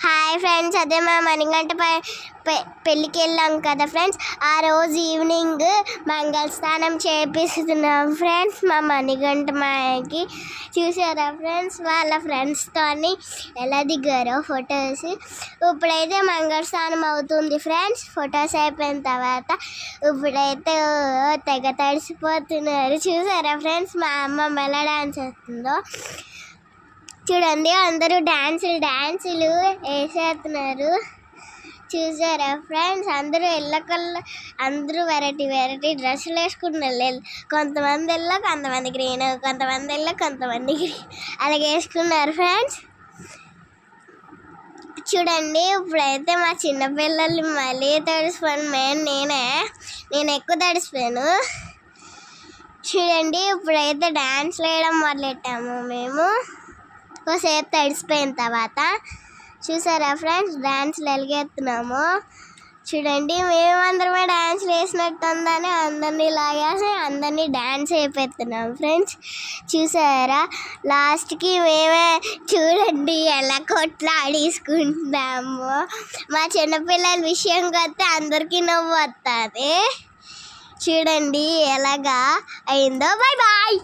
Hi friends అదే మా మణిగంట పె- పెళ్ళికి వెళ్ళాం కదా ఫ్రెండ్స్ ఆ రోజు ఈవినింగ్ మంగళ స్నానం చేపిస్తున్నాం ఫ్రెండ్స్ మా మణిగంట మాయకి చూసారా ఫ్రెండ్స్ వాళ్ళ ఫ్రెండ్స్తో ఎలా దిగారో ఫొటోస్ ఇప్పుడైతే మంగళ స్నానం అవుతుంది ఫ్రెండ్స్ ఫొటోస్ అయిపోయిన తర్వాత ఇప్పుడైతే తెగ తడిసిపోతున్నారు. చూసారా ఫ్రెండ్స్ మా అమ్మ ఎలా డాన్స్ చేస్తుందో. చూడండి అందరూ డాన్సులు డాన్సులు వేసేస్తున్నారు. చూసారా ఫ్రెండ్స్? అందరూ ఎల్లో అందరూ వెరైటీ వెరైటీ డ్రెస్సులు వేసుకున్నారు కొంతమంది ఎల్లో కొంతమంది గ్రీన్ కొంతమంది ఎల్లో కొంతమంది గ్రీన్. అలాగే వేసుకున్నారు ఫ్రెండ్స్. చూడండి ఇప్పుడైతే మా చిన్నపిల్లలు మళ్ళీ తడిసిపోయాను మెయిన్ నేనే నేను ఎక్కువ తడిసిపోయాను. చూడండి ఇప్పుడైతే డ్యాన్స్ వేయడం మొదలెట్టాము మేము. ఎక్కువసేపు తడిసిపోయిన తర్వాత చూసారా ఫ్రెండ్స్ డ్యాన్స్లు ఎలిగేస్తున్నాము చూడండి మేమందరమే డ్యాన్స్ వేసినట్టు ఉందని అందరినీ లాగేసి అందరినీ డ్యాన్స్ అయిపోతున్నాం ఫ్రెండ్స్. చూసారా లాస్ట్కి మేమే చూడండి ఎలా కొట్లాడేసుకుంటున్నాము. మా చిన్నపిల్లల విషయంకి వస్తే అందరికీ నవ్వు వస్తుంది చూడండి ఎలాగా అయిందో. Bye bye